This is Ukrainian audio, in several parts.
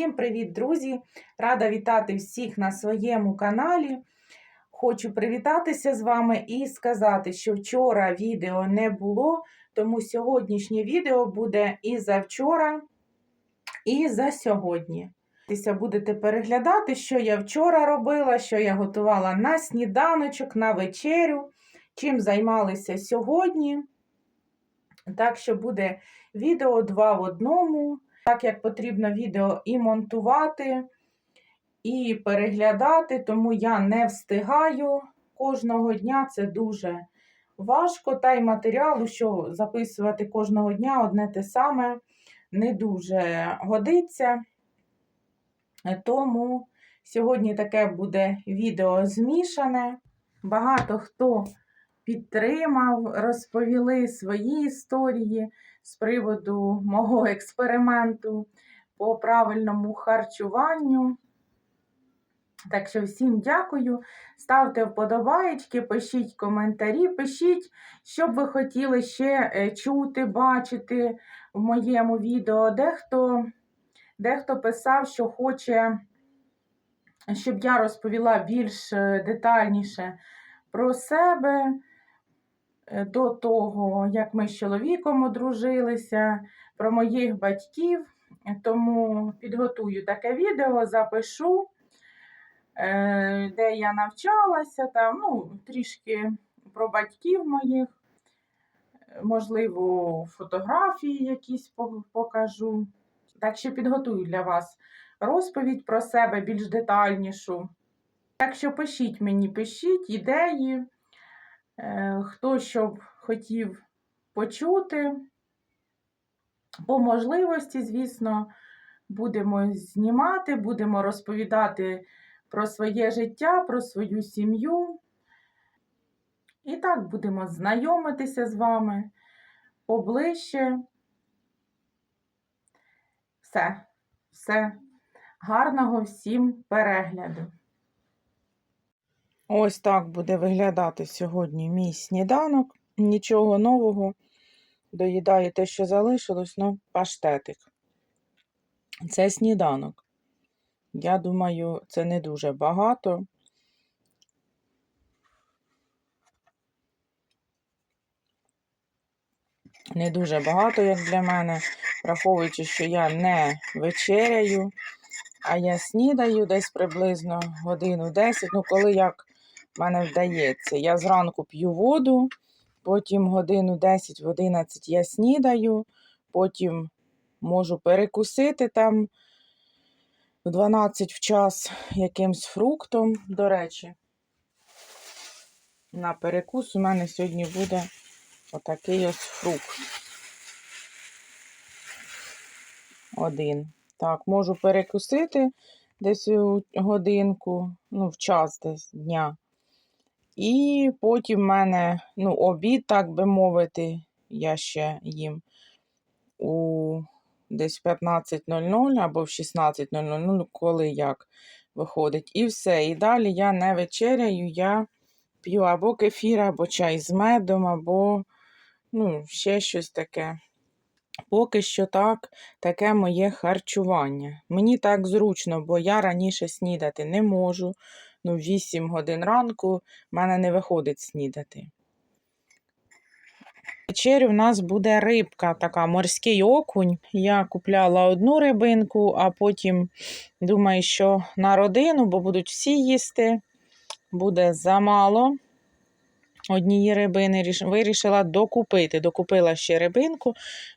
Всім привіт, друзі! Рада вітати всіх на своєму каналі. Хочу привітатися з вами і сказати, що вчора відео не було, тому сьогоднішнє відео буде і за вчора, і за сьогодні. Будете переглядати, що я вчора робила, що я готувала на сніданочок, на вечерю, чим займалися сьогодні. Так що буде відео два в одному так як потрібно відео і монтувати, і переглядати, тому я не встигаю кожного дня. Це дуже важко. Та й матеріалу, що записувати кожного дня одне те саме, не дуже годиться. Тому сьогодні таке буде відео змішане. Багато хто підтримав, розповіли свої історії з приводу мого експерименту по правильному харчуванню. Так що всім дякую. Ставте вподобаєчки, пишіть коментарі, пишіть, що б ви хотіли ще е, чути, бачити в моєму відео. Дехто, Дехто писав, що хоче, щоб я розповіла більш е, детальніше про себе. Е, до того, як ми з чоловіком одружилися, про моїх батьків. Тому підготую таке відео, запишу, е, де я навчалася, там, ну, трішки про батьків моїх, можливо, фотографії якісь покажу. Так що підготую для вас розповідь про себе більш детальнішу. Так що пишіть мені, пишіть ідеї. Е, хто що хотів почути. По можливості, звісно, будемо знімати, будемо розповідати про своє життя, про свою сім'ю. І так будемо знайомитися з вами поближче. Все, все. Гарного всім перегляду! Ось так буде виглядати сьогодні мій сніданок. Нічого нового. Доїдаю те, що залишилось, ну, паштетик. Це сніданок. Я думаю, це не дуже багато. Не дуже багато, як для мене, враховуючи, що я не вечеряю, а я снідаю десь приблизно годину 10. Ну, коли як в мене вдається. Я зранку п'ю воду, потім годину 10 в 11 я снідаю, потім можу перекусити там в 12 в час якимсь фруктом. До речі, на перекус у мене сьогодні буде отакий ось фрукт. Один. Так, можу перекусити десь у годинку, ну, в час десь дня. І потім в мене ну, обід, так би мовити, я ще їм у десь 15.00 або в 16.00, ну, коли як виходить. І все. І далі я не вечеряю, я п'ю або кефір, або чай з медом, або ну, ще щось таке. Поки що так, таке моє харчування. Мені так зручно, бо я раніше снідати не можу ну, 8 годин ранку в мене не виходить снідати. Вечері в нас буде рибка, така морський окунь. Я купляла одну рибинку, а потім думаю, що на родину, бо будуть всі їсти, буде замало. Однієї рибини вирішила докупити. Докупила ще рибинку,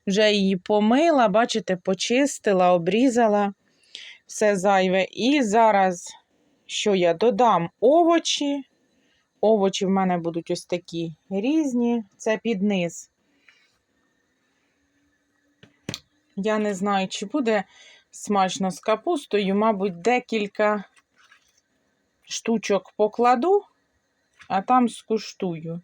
вже її помила, бачите, почистила, обрізала все зайве. І зараз що я додам овочі. Овочі в мене будуть ось такі різні, це під низ. Я не знаю, чи буде смачно з капустою, мабуть, декілька штучок покладу, а там скуштую.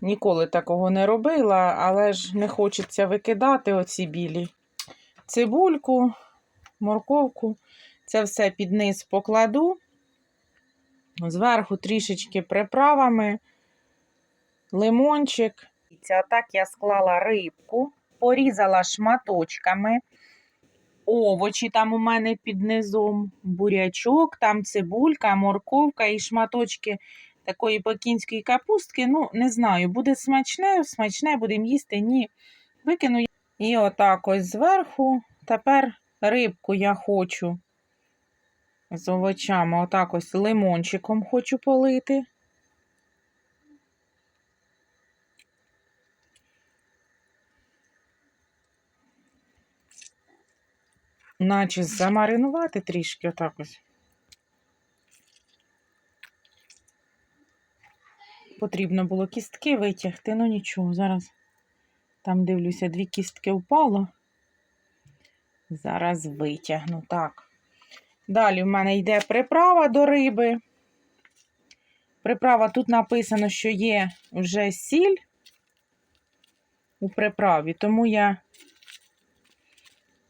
Ніколи такого не робила, але ж не хочеться викидати оці білі цибульку, морковку. Це все під низ покладу, зверху трішечки приправами, лимончик. Так я склала рибку, порізала шматочками. овочі там у мене під низом, бурячок, там цибулька, морковка і шматочки такої пекінської капустки. Ну, не знаю, буде смачне, смачне, будемо їсти, ні. Викину. І отак ось зверху. Тепер рибку я хочу з овочами, отак ось лимончиком хочу полити. Наче замаринувати трішки отак ось. Потрібно було кістки витягти, ну нічого, зараз там дивлюся, дві кістки впало. Зараз витягну. Так. Далі в мене йде приправа до риби. Приправа тут написано, що є вже сіль у приправі, тому я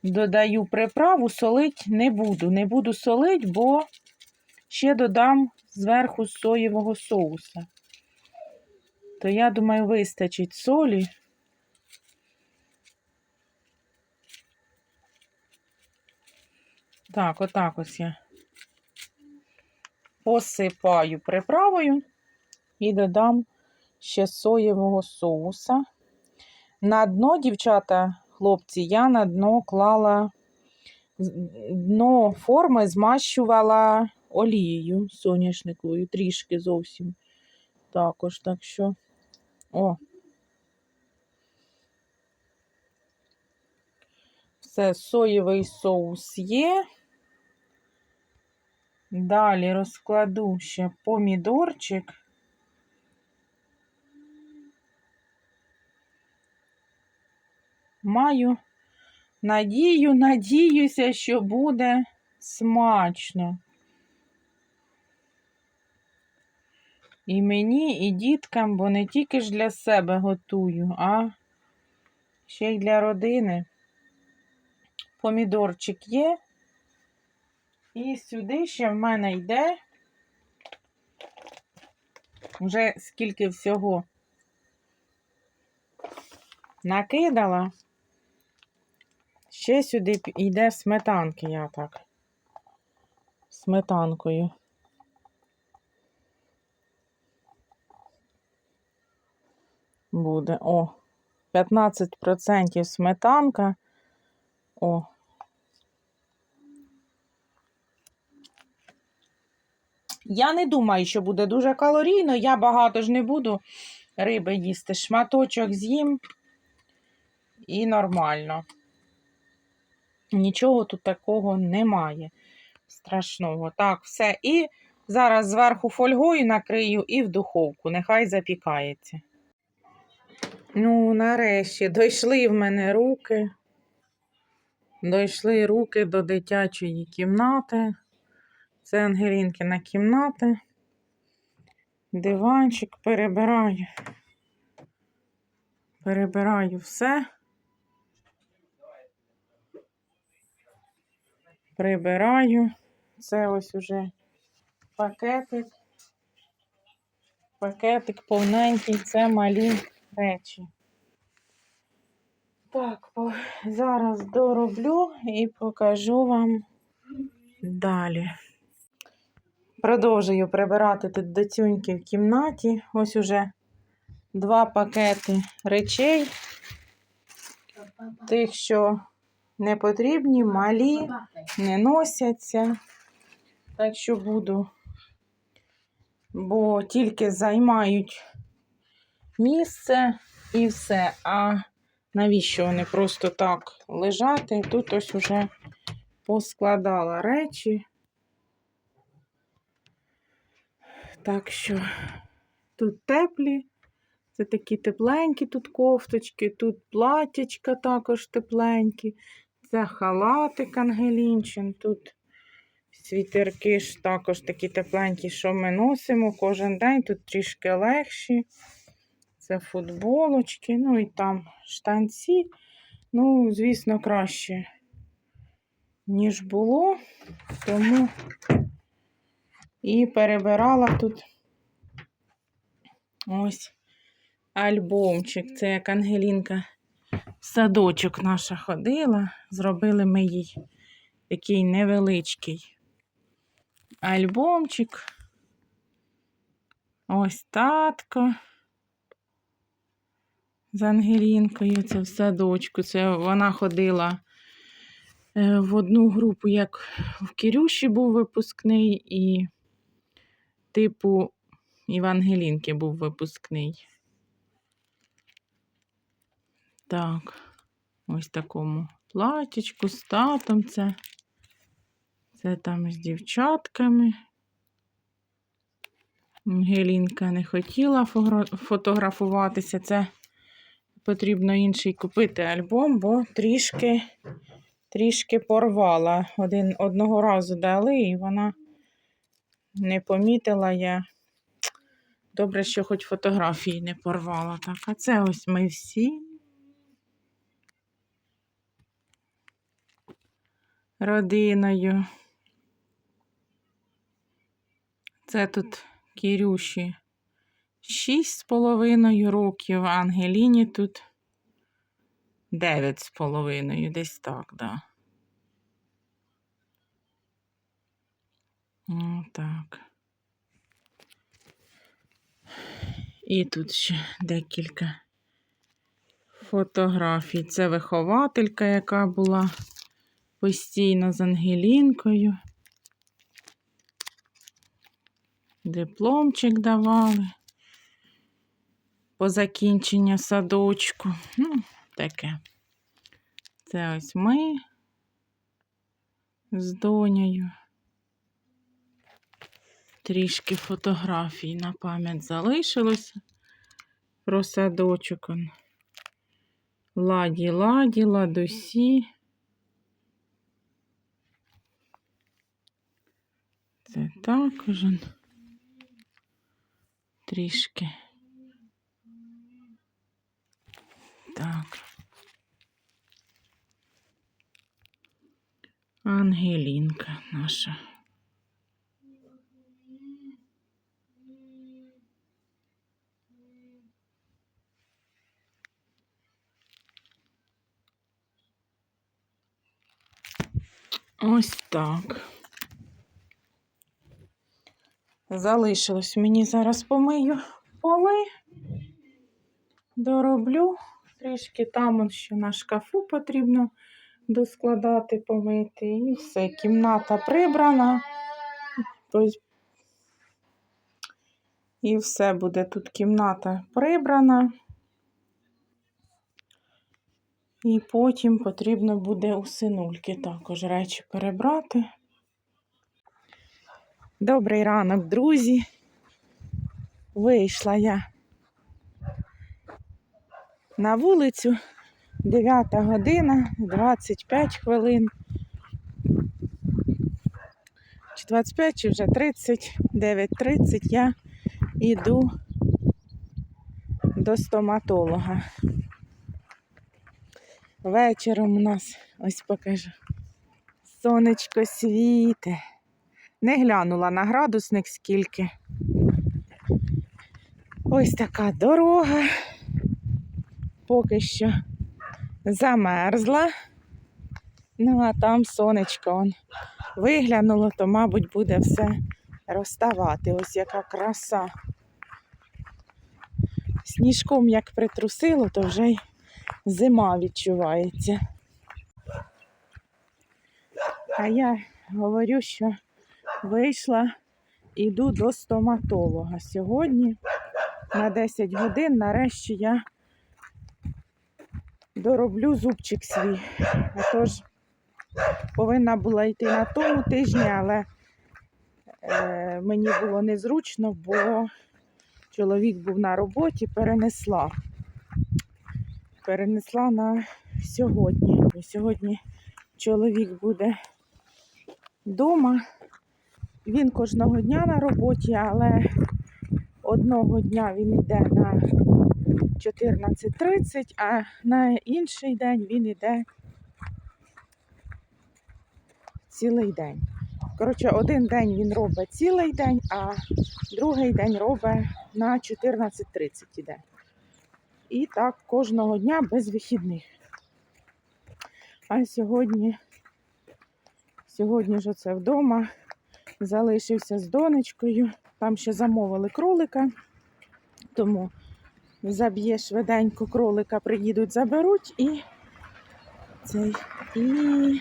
додаю приправу, солить не буду. Не буду солить, бо ще додам зверху соєвого соуса. То я думаю, вистачить солі. Так, отак ось я посипаю приправою і додам ще соєвого соуса. На дно, дівчата, хлопці, я на дно клала дно форми змащувала олією соняшниковою, трішки зовсім також. Так що, о. Все, соєвий соус є. Далі розкладу ще помідорчик. Маю надію, надіюся, що буде смачно. І мені, і діткам, бо не тільки ж для себе готую, а ще й для родини. Помідорчик є. І сюди ще в мене йде вже скільки всього накидала. Ще сюди йде сметанки, я так. Сметанкою. Буде. О, 15% сметанка. О. Я не думаю, що буде дуже калорійно. Я багато ж не буду риби їсти. Шматочок з'їм і нормально. Нічого тут такого немає. Страшного. Так, все. І зараз зверху фольгою накрию і в духовку. Нехай запікається. Ну, нарешті, дійшли в мене руки. Дійшли руки до дитячої кімнати. Це Ангелінкина кімната. Диванчик перебираю. Перебираю все. Прибираю. Це ось уже пакетик. Пакетик повненький, це малі речі. Так, зараз дороблю і покажу вам далі. Продовжую прибирати тут доцюньки в кімнаті. Ось уже два пакети речей. Тих, що не потрібні, малі, не носяться. Так що буду, бо тільки займають місце і все. А навіщо вони просто так лежати? Тут ось уже поскладала речі. Так що тут теплі, це такі тепленькі тут кофточки, тут платячка також тепленькі, це халатик Ангелінчин, тут світерки ж також такі тепленькі, що ми носимо кожен день, тут трішки легші. Це футболочки, ну і там штанці. Ну, звісно, краще, ніж було, тому і перебирала тут ось альбомчик. Це як Ангелінка В садочок наша ходила, зробили ми їй такий невеличкий альбомчик. Ось татко з Ангелінкою. Це в садочку. Це вона ходила е, в одну групу, як в Кирюші був випускний, і типу і в був випускний. Так, ось такому платічку з татом це. Це там з дівчатками. Ангелінка не хотіла фотографуватися. Це потрібно інший купити альбом, бо трішки, трішки порвала. Один, одного разу дали, і вона не помітила я. Добре, що хоч фотографії не порвала. Так, а це ось ми всі. Родиною. Це тут Кірюші шість з половиною років, Ангеліні тут дев'ять з половиною, десь так, да. Так. І тут ще декілька фотографій. Це вихователька, яка була постійно з Ангелінкою. Дипломчик давали по закінченню садочку. Ну, таке. Це ось ми з донею. Трішки фотографій на пам'ять залишилося про садочок. Ладі, ладі, ладусі. Це також. Трішки. Так. Ангелінка наша. Ось так. Залишилось мені зараз помию поли, дороблю. Трішки там ще на шкафу потрібно доскладати, помити. І все, кімната прибрана. Тобто І все буде тут кімната прибрана. І потім потрібно буде у синульки також речі перебрати. Добрий ранок, друзі. Вийшла я на вулицю 9 година, 25 хвилин. Чи 25, чи вже 30, 9.30 я йду до стоматолога. Вечором у нас, ось покажу, сонечко світе. Не глянула на градусник скільки. Ось така дорога. Поки що замерзла. Ну, а там сонечко он виглянуло, то, мабуть, буде все розставати. Ось яка краса. Сніжком як притрусило, то вже й зима відчувається. А я говорю, що вийшла, іду до стоматолога. Сьогодні на 10 годин нарешті я дороблю зубчик свій. А тож повинна була йти на тому тижні, але е, мені було незручно, бо чоловік був на роботі, перенесла. Перенесла на сьогодні. Бо сьогодні чоловік буде вдома. Він кожного дня на роботі, але одного дня він йде на 14.30, а на інший день він йде цілий день. Коротше, один день він робить цілий день, а другий день робить на 14.30 іде. І так кожного дня без вихідних. А сьогодні, сьогодні ж оце вдома. Залишився з донечкою. Там ще замовили кролика. Тому заб'є швиденько кролика, приїдуть, заберуть і цей. І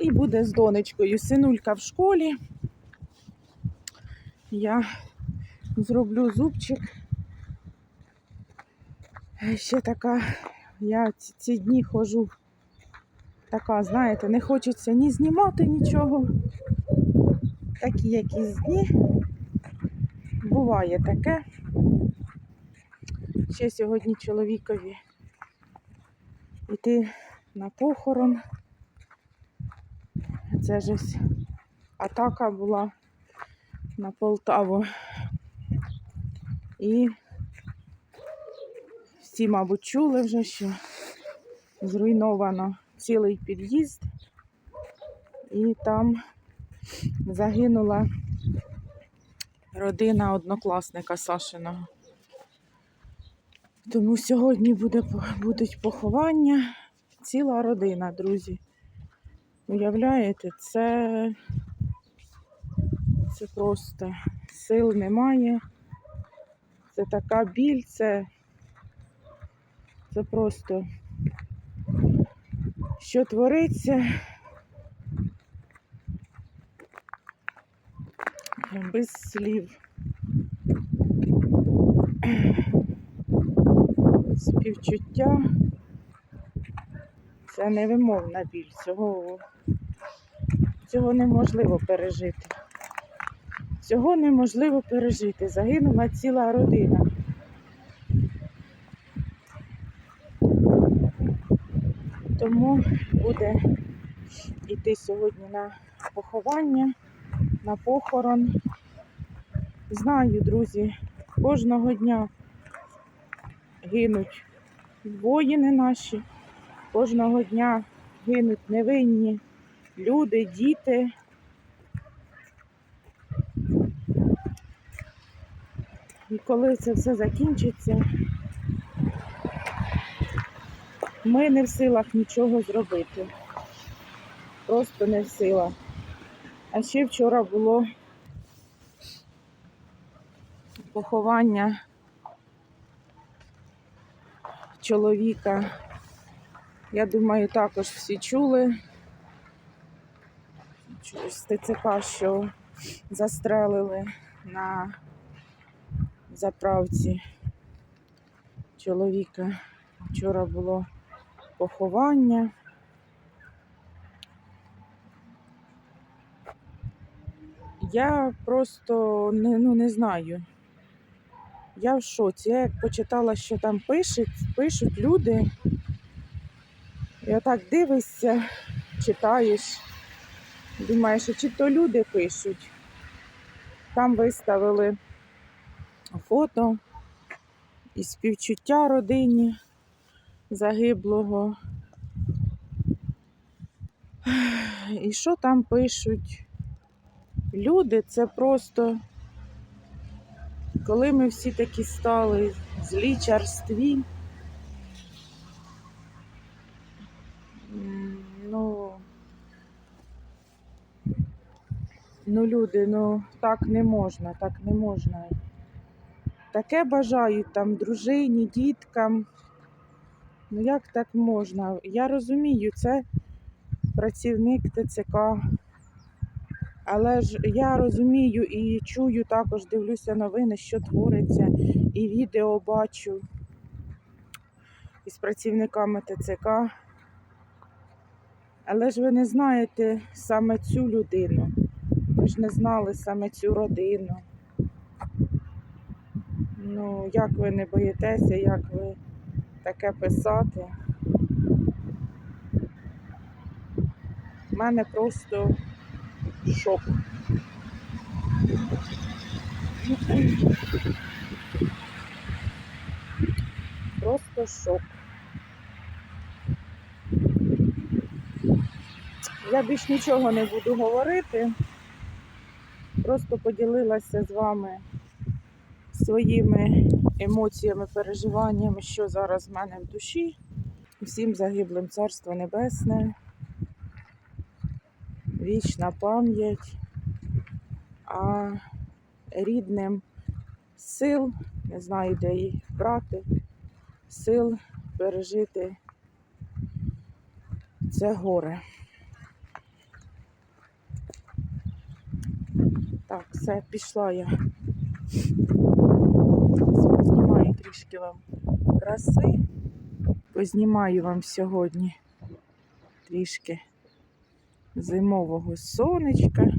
І буде з донечкою. Синулька в школі. Я зроблю зубчик. Ще така, я ці, ці дні ходжу, така, знаєте, не хочеться ні знімати нічого. Такі якісь дні. Буває таке. Ще сьогодні чоловікові йти на похорон. Це ж атака була на Полтаву. І всі, мабуть, чули вже, що зруйновано цілий під'їзд, і там загинула родина однокласника Сашиного. Тому сьогодні буде, будуть поховання. Ціла родина, друзі. Уявляєте, це, це просто сил немає. Це така біль, це, це просто що твориться без слів. Співчуття. Це невимовна біль. Цього, цього неможливо пережити. Цього неможливо пережити. Загинула ціла родина. Тому буде йти сьогодні на поховання, на похорон. Знаю, друзі, кожного дня гинуть воїни наші. Кожного дня гинуть невинні люди, діти. І коли це все закінчиться, ми не в силах нічого зробити. Просто не в силах. А ще вчора було поховання чоловіка. Я думаю, також всі чули з ТЦК, що застрелили на заправці чоловіка. Вчора було поховання. Я просто не, ну, не знаю. Я в шоці. Я як почитала, що там пишуть, пишуть люди. І отак дивишся, читаєш, думаєш, чи то люди пишуть. Там виставили фото і співчуття родині загиблого. І що там пишуть? Люди це просто, коли ми всі такі стали злі черстві. М, Ну, ну, люди, ну так не можна, так не можна. Таке бажають там дружині, діткам. Ну як так можна? Я розумію, це працівник ТЦК. Але ж я розумію і чую також, дивлюся новини, що твориться, і відео бачу із працівниками ТЦК. Але ж ви не знаєте саме цю людину. Ви ж не знали саме цю родину. Ну, як ви не боїтеся, як ви таке писати? У мене просто шок. Просто шок. Я більш нічого не буду говорити. Просто поділилася з вами своїми емоціями, переживаннями, що зараз в мене в душі. Всім загиблим Царство Небесне, вічна пам'ять, а рідним сил, не знаю, де їх брати, сил пережити це горе. Так, все, пішла я. Трішки вам краси. Познімаю вам сьогодні трішки зимового сонечка.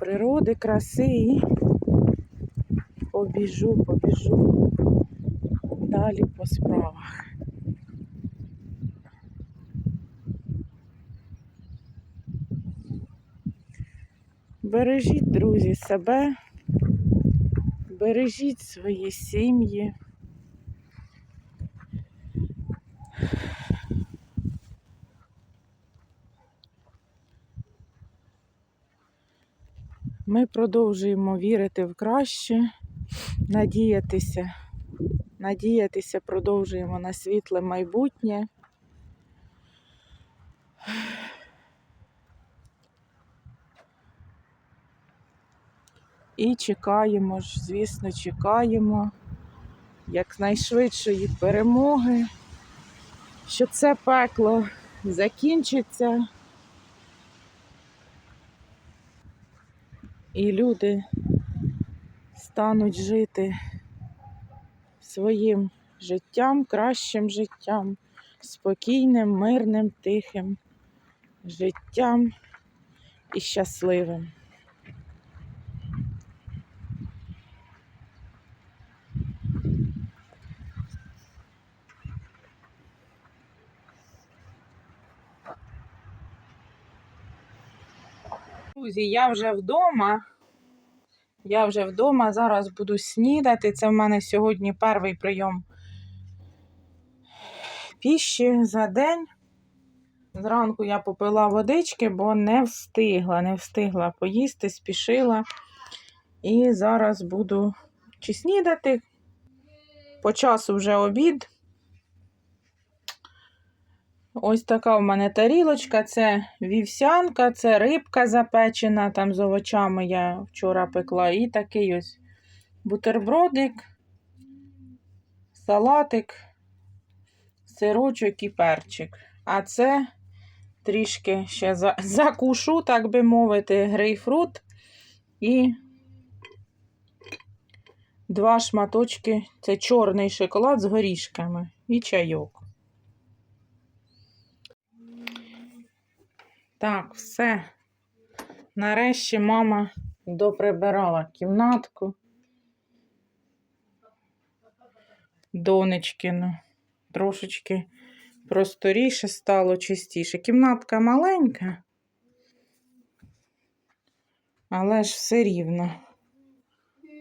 Природи, краси і побіжу, побіжу далі по справах. Бережіть, друзі, себе, бережіть свої сім'ї. Ми продовжуємо вірити в краще, надіятися, надіятися продовжуємо на світле майбутнє. І чекаємо ж, звісно, чекаємо якнайшвидшої перемоги, що це пекло закінчиться. І люди стануть жити своїм життям, кращим життям, спокійним, мирним, тихим життям і щасливим. Друзі, я вже вдома. Я вже вдома, зараз буду снідати. Це в мене сьогодні перший прийом піші за день. Зранку я попила водички, бо не встигла, не встигла поїсти, спішила. І зараз буду чи снідати. По часу вже обід. Ось така в мене тарілочка, це вівсянка, це рибка запечена, там з овочами я вчора пекла. І такий ось бутербродик, салатик, сирочок і перчик. А це трішки ще закушу, так би мовити, грейпфрут і два шматочки. Це чорний шоколад з горішками і чайок. Так, все. Нарешті мама доприбирала кімнатку. Донечкину. Трошечки просторіше стало, чистіше. Кімнатка маленька, але ж все рівно.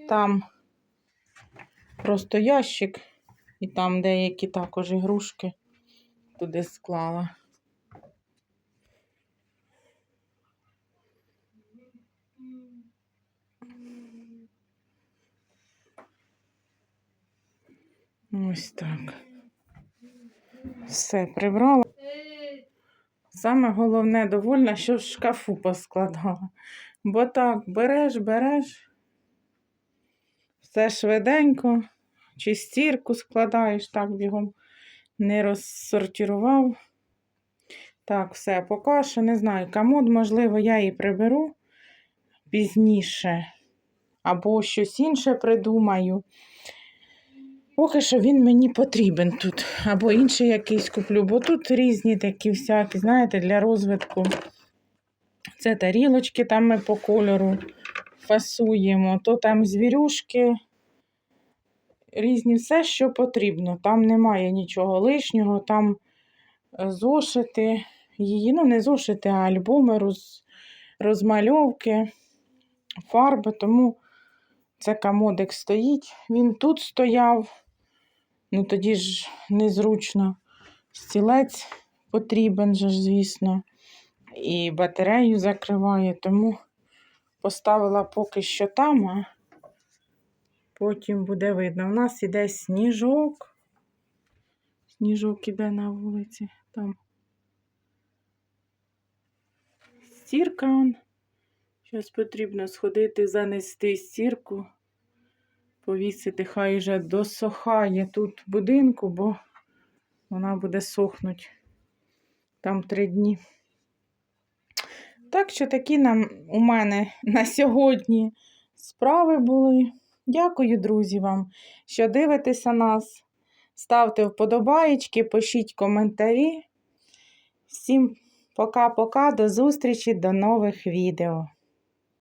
Там просто ящик, і там деякі також ігрушки туди склала. Ось так. Все прибрала. Саме головне, довольна, що в шкафу поскладала. Бо так, береш, береш, все швиденько, чи стірку складаєш, так бігом не розсортирував. Так, все, поки що не знаю. Комод, можливо, я її приберу пізніше. Або щось інше придумаю. Поки що він мені потрібен тут. Або інший якийсь куплю, бо тут різні такі всякі, знаєте, для розвитку. Це тарілочки там ми по кольору фасуємо, то там звірюшки, різні все, що потрібно. Там немає нічого лишнього, там е, зошити, її, ну, не зошити, а альбоми, роз, розмальовки, фарби. Тому це комодик стоїть. Він тут стояв. Ну тоді ж незручно. Стілець потрібен же ж, звісно. І батарею закриває, тому Поставила поки що там, а потім буде видно. У нас іде сніжок. Сніжок іде на вулиці. Там стірка. Он. Зараз потрібно сходити, занести стірку, повісити, хай вже досохає тут будинку, бо вона буде сохнути там три дні. Так що такі нам у мене на сьогодні справи були. Дякую, друзі, вам, що дивитеся нас. Ставте вподобаєчки, пишіть коментарі. Всім пока-пока, до зустрічі, до нових відео.